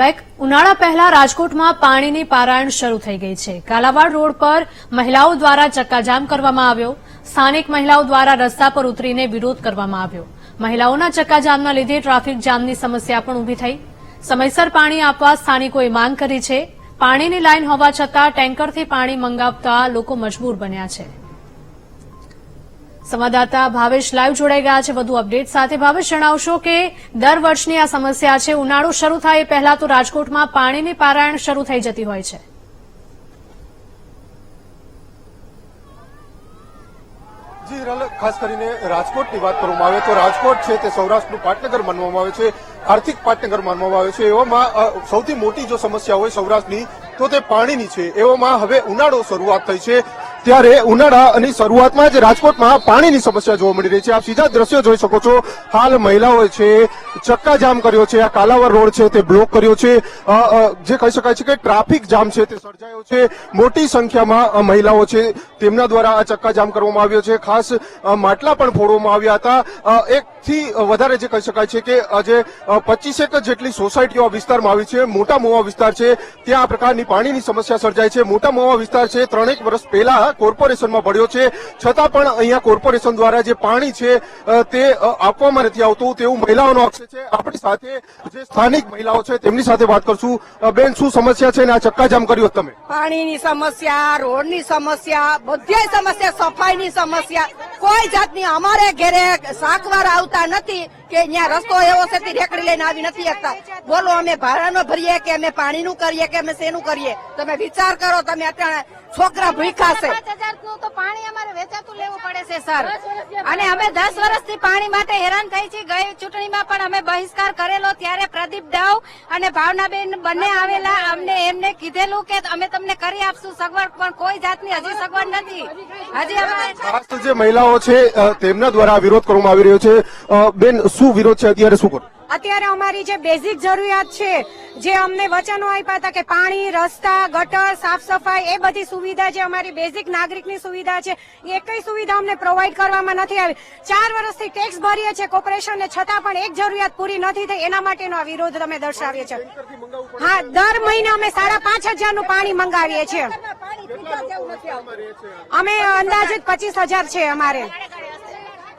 Back ઉનાળા પહેલા રાજકોટમાં પાણીની પારાયણ શરૂ થઈ ગઈ છે. કાલાવાડ રોડ પર મહિલાઓ દ્વારા ચક્કાજામ કરવામાં આવ્યો. સ્થાનિક મહિલાઓ દ્વારા રસ્તા પર ઉતરીને વિરોધ કરવામાં આવ્યો. મહિલાઓના ચક્કાજામના લીધે ટ્રાફિક જામની સમસ્યા પણ ઊભી થઈ. સમયસર પાણી આપવા સ્થાનિકોએ માંગ કરી છે. પાણીની લાઇન હોવા છતાં ટેન્કરથી પાણી મંગાવતા લોકો મજબૂર બન્યા છે. સંવાદદાતા ભાવેશ લાઈવ જોડાઈ ગયા છે. વધુ અપડેટ સાથે ભાવેશ જણાવશો કે દર વર્ષની આ સમસ્યા છે. ઉનાળો શરૂ થાય એ પહેલા તો રાજકોટમાં પાણીની પારાયણ શરૂ થઈ જતી હોય છે. ખાસ કરીને રાજકોટની વાત કરવામાં આવે તો રાજકોટ છે તે સૌરાષ્ટ્રનું પાટનગર માનવામાં આવે છે, આર્થિક પાટનગર માનવામાં આવે છે. એવામાં સૌથી મોટી જો સમસ્યા હોય સૌરાષ્ટ્રની, તો તે પાણીની છે. એવામાં હવે ઉનાળો શરૂઆત થઈ છે. ત્યારે ઉનાળાની શરૂઆતમાં જ રાજકોટમાં પાણીની સમસ્યા જોવા મળી રહી છે. આપ સીધા દ્રશ્યો જોઈ શકો છો. હાલ મહિલાઓ છે ચક્કાજામ કર્યો છે. આ કાલાવર રોડ છે તે બ્લોક કર્યો છે. જે કહી શકાય છે કે ટ્રાફિક જામ છે તે સર્જાયો છે. મોટી સંખ્યામાં મહિલાઓ છે તેમના દ્વારા આ ચક્કાજામ કરવામાં આવ્યો છે. ખાસ માટલા પણ ફોડવામાં આવ્યા હતા. અ, એકથી વધારે જે કહી શકાય છે કે આજે પચીસેક જેટલી સોસાયટીઓ આ વિસ્તારમાં આવી છે, મોટા મોવા વિસ્તાર છે, ત્યાં આ પ્રકારની પાણીની સમસ્યા સર્જાય છે. મોટા મોવા વિસ્તાર છે, ત્રણેક વર્ષ પહેલા કોર્પોરેશનમાં ભળ્યો છે. છતાં પણ અહીંયા કોર્પોરેશન દ્વારા જે પાણી છે તે આપવામાં નથી આવતું. તેવું મહિલાઓનો આક્ષેપ છે. આપણી સાથે જે સ્થાનિક મહિલાઓ છે, તેમની સાથે વાત કરશું. બેન, શું સમસ્યા છે ને આ ચક્કાજામ કર્યો તમે? પાણીની સમસ્યા, રોડની સમસ્યા બધી સમસ્યા, સફાઈની સમસ્યા. કોઈ જાતની અમારે ઘેરે શાકવાર આવતા નથી કે અહીંયા રસ્તો એવો છે, તે રેકડી લઈને આવી નથી શકતા. બોલો, અમે ભાડાનો ભરીએ કે અમે પાણીનું કરીએ કે અમે શેનું કરીએ? તમે વિચાર કરો, તમે અત્યારે છોકરા ભૂખ્યા છે. તો પાણી અમારે વેચાતું લેવું પડે છે સર. અને અમે દસ વર્ષથી પાણી માટે હેરાન થઈ છીએ. ગઈ ચૂંટણીમાં પણ અમે બહિષ્કાર કરેલો ત્યારે પ્રદીપ દાવ અને ભાવનાબેન બંને આવેલા અમને એમને કીધેલું કે અમે તમને કરી આપશું સગવડ પણ કોઈ જાતની હજી સગવડ નથી. હજી અમારે જે મહિલાઓ છે તેમના દ્વારા વિરોધ કરવામાં આવી રહ્યો છે. બેન શું વિરોધ છે? અત્યારે શું કરો? અત્યારે અમારી જે બેઝિક જરૂરિયાત છે જે અમને વચનો આપ્યા હતા કે પાણી રસ્તા ગટર સાફ સફાઈ એ બધી સુવિધા જે અમારી બેઝિક નાગરિકની સુવિધા છે એ એકઈ સુવિધા અમને પ્રોવાઈડ કરવામાં નથી આવી. ચાર વર્ષથી ટેક્સ ભરીએ છીએ કોર્પોરેશનને છતાં પણ એક જરૂરિયાત પૂરી નથી થઈ એના માટેનો આ વિરોધ અમે દર્શાવીએ છીએ હા દર મહિને અમે સાડા પાંચ હજારનું પાણી મંગાવીએ છીએ. અમે અંદાજિત પચીસ હજાર છે અમારે.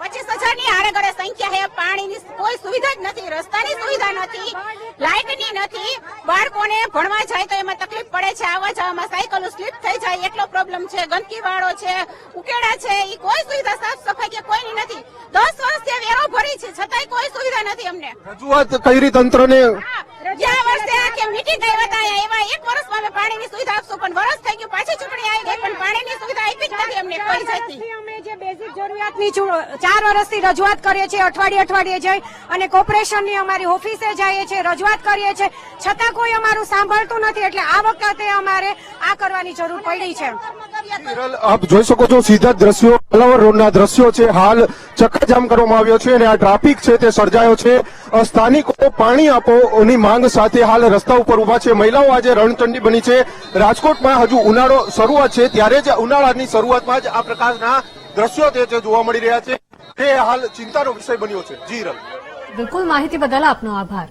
પચીસ હજારની આડે ગળે સંખ્યા છે. પાણીની કોઈ સુવિધા જ નથી રસ્તાની સુવિધા નથી લાઇટની નથી. બાળકોને ભણવા જાય તો એમાં તકલીફ પડે છે આવવા જવામાં સાયકલો સ્લીપ થઈ જાય એટલો પ્રોબ્લેમ છે ગંદકી વાળો છે ઉકેડા છે એ કોઈ સુવિધા સાફ સફાઈ કે કોઈની નથી. દસ વર્ષથી વેરો ભરી છે છતાંય કોઈ સુવિધા નથી અમને. રજૂઆત કરી તંત્રને. ગયા વર્ષે કે મીટિંગ આવ્યા હતા એમાં એક વર્ષમાં અમે પાણીની સુવિધા આપશું પણ વર્ષ થઈ ગયું પાછી ચૂંટણી આવી ગઈ પણ પાણીની સુવિધા આપી જ નથી અમને કોઈ જાતની વર્ષથી અમે જે બેઝિક જરૂરિયાતની ચાર વર્ષથી રજૂઆત કરીએ છીએ, અઠવાડિયે અઠવાડિયે જઈ અને કોર્પોરેશનની અમારી ઓફિસે જઈએ છીએ, રજૂઆત કરીએ છીએ. છતાં કોઈ અમારું સાંભળતું નથી એટલે આ વખતે અમારે આ કરવાની જરૂર પડી છે. આપ જોઈ શકો છો સીધા દ્રશ્યો કલાવર રોડના દ્રશ્યો છે. હાલ ચક્કાજામ કરવામાં આવ્યો છે અને આ ટ્રાફિક છે તે સર્જાયો છે. સ્થાનિકો પાણી આપોની માંગ સાથે હાલ રસ્તા ઉપર ઊભા છે. મહિલાઓ આજે રણચંડી બની છે. રાજકોટમાં હજુ ઉનાળો શરૂઆત છે. ત્યારે જ ઉનાળાની શરૂઆતમાં જ આ પ્રકારના દ્રશ્યો તે જે જોવા મળી રહ્યા છે, તે હાલ ચિંતાનો વિષય બન્યો છે. જી હિરલ બિલકુલ, માહિતી બદલ આપનો આભાર.